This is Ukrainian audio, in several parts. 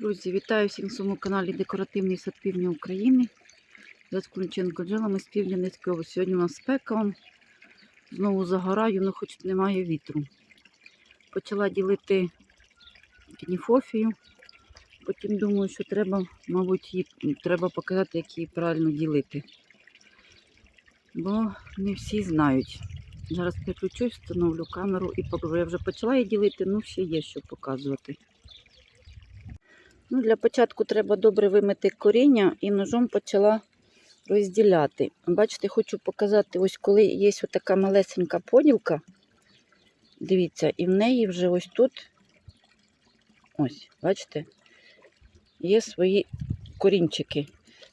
Друзі, вітаю всіх на своєму каналі Декоративний сад Півдня України. Я Куліченко Джела, ми з півдня Низької області. Сьогодні у нас спека. Знову загораю, але хоч немає вітру. Почала ділити кініфофію. Потім думаю, що треба, мабуть, її, треба показати, як її правильно ділити. Бо не всі знають. Зараз переключусь, встановлю камеру і покажу. Я вже почала її ділити, ну ще є що показувати. Ну, для початку треба добре вимити коріння і ножом почала розділяти. Бачите, хочу показати, ось коли є така малесенька поділка. Дивіться, і в неї вже ось тут, ось, бачите, є свої корінчики.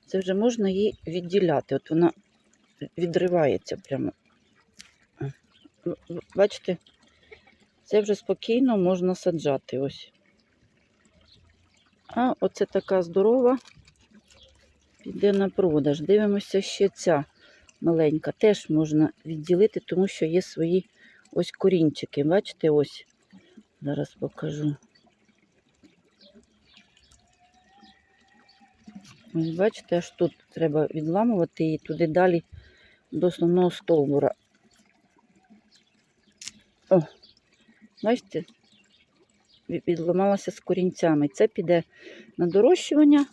Це вже можна її відділяти. От вона відривається прямо. Бачите, це вже спокійно можна саджати ось. А оце така здорова. Піде на продаж. Дивимося ще ця маленька. Теж можна відділити, тому що є свої ось корінчики. Бачите, ось. Зараз покажу. Ось бачите, аж тут треба відламувати її туди далі до основного стовбура. О, бачите? Відламалася з корінцями. Це піде на дорощування,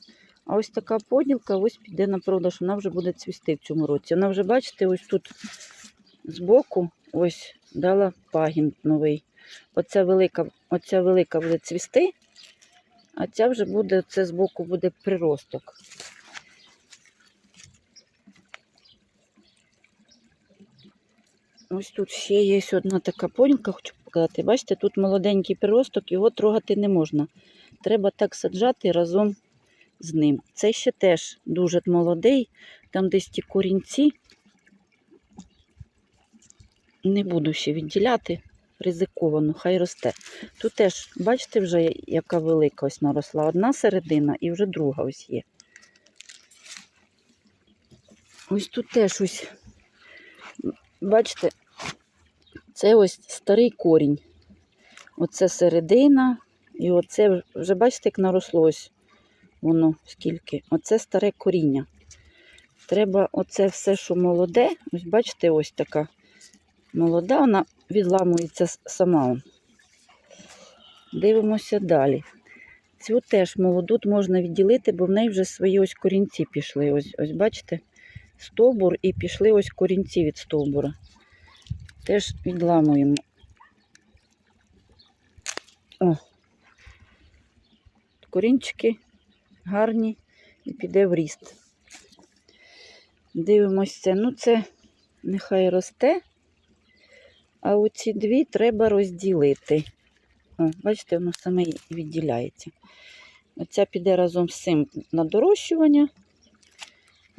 а ось така поділка ось піде на продаж. Вона вже буде цвісти в цьому році. Вона вже, бачите, ось тут збоку ось дала пагін новий. Оця велика, оця велика буде цвісти, а ця вже буде, це збоку буде приросток. Ось тут ще є одна така поділка, хочу показати. Бачите, тут молоденький приросток, його трогати не можна. Треба так саджати разом з ним. Це ще теж дуже молодий, там десь ті корінці. Не буду ще відділяти, ризиковано, хай росте. Тут теж, бачите, вже яка велика ось наросла. Одна середина і вже друга ось є. Ось тут теж ось, бачите, це ось старий корінь. Оце середина. І оце вже бачите, як наросло ось воно скільки. Оце старе коріння. Треба оце все, що молоде. Ось бачите, ось така молода, вона відламується сама. Дивимося далі. Цю теж молоду можна відділити, бо в неї вже свої ось корінці пішли. Ось, ось бачите, стовбур і пішли ось корінці від стовбура теж відламуємо. О, корінчики гарні і піде в ріст. Дивимося, ну це нехай росте, а оці дві треба розділити. О, бачите, воно саме відділяється. Оця піде разом з цим на дорощування.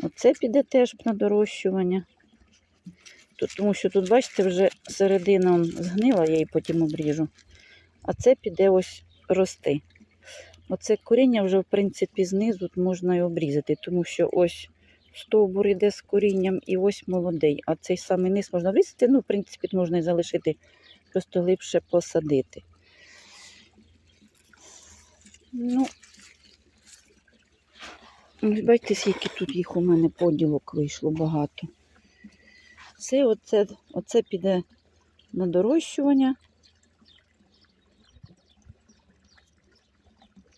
Оце піде теж на дорощування. Тут, тому що тут, бачите, вже середина згнила, я її потім обріжу. А це піде ось рости. Оце коріння вже, в принципі, знизу можна і обрізати, тому що ось стовбур йде з корінням і ось молодий. А цей самий низ можна обрізати, ну, в принципі, можна і залишити, просто глибше посадити. Ну, бачите, скільки тут їх у мене поділок вийшло багато. Це оце, оце піде на дорощування.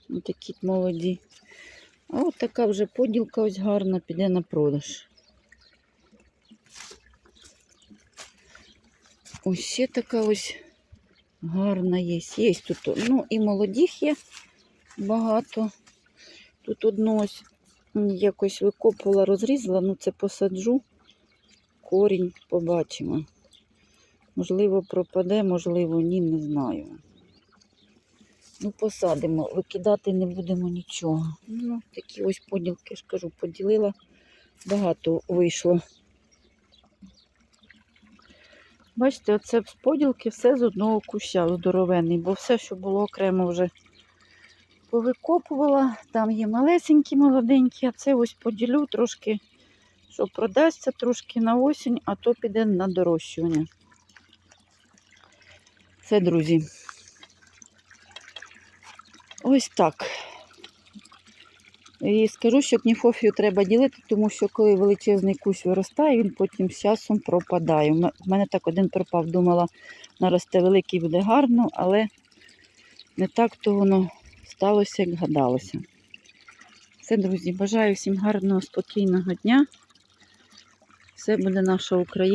Ось такі молоді. А от така вже поділка ось гарна піде на продаж. Ось ще така ось гарна є. Є тут, ну і молодіх є багато. Тут одну ось якось викопувала, розрізала, ну це посаджу корінь побачимо. Можливо, пропаде, можливо, ні, не знаю. Ну, посадимо, викидати не будемо нічого. Ну, такі ось поділки, ж кажу, поділила, багато вийшло. Бачите, оце з поділки все з одного куща здоровенний, бо все, що було окремо вже повикопувала. Там є малесенькі, молоденькі, а це ось поділю трошки що продасться трошки на осінь, а то піде на дорощування. Все, друзі. Ось так. І скажу, що кніфофію треба ділити, тому що коли величезний кущ виростає, він потім з часом пропадає. У мене так один пропав, думала, наросте великий буде гарно, але не так то воно сталося, як гадалося. Все, друзі, бажаю всім гарного, спокійного дня. Все буде наша Україна.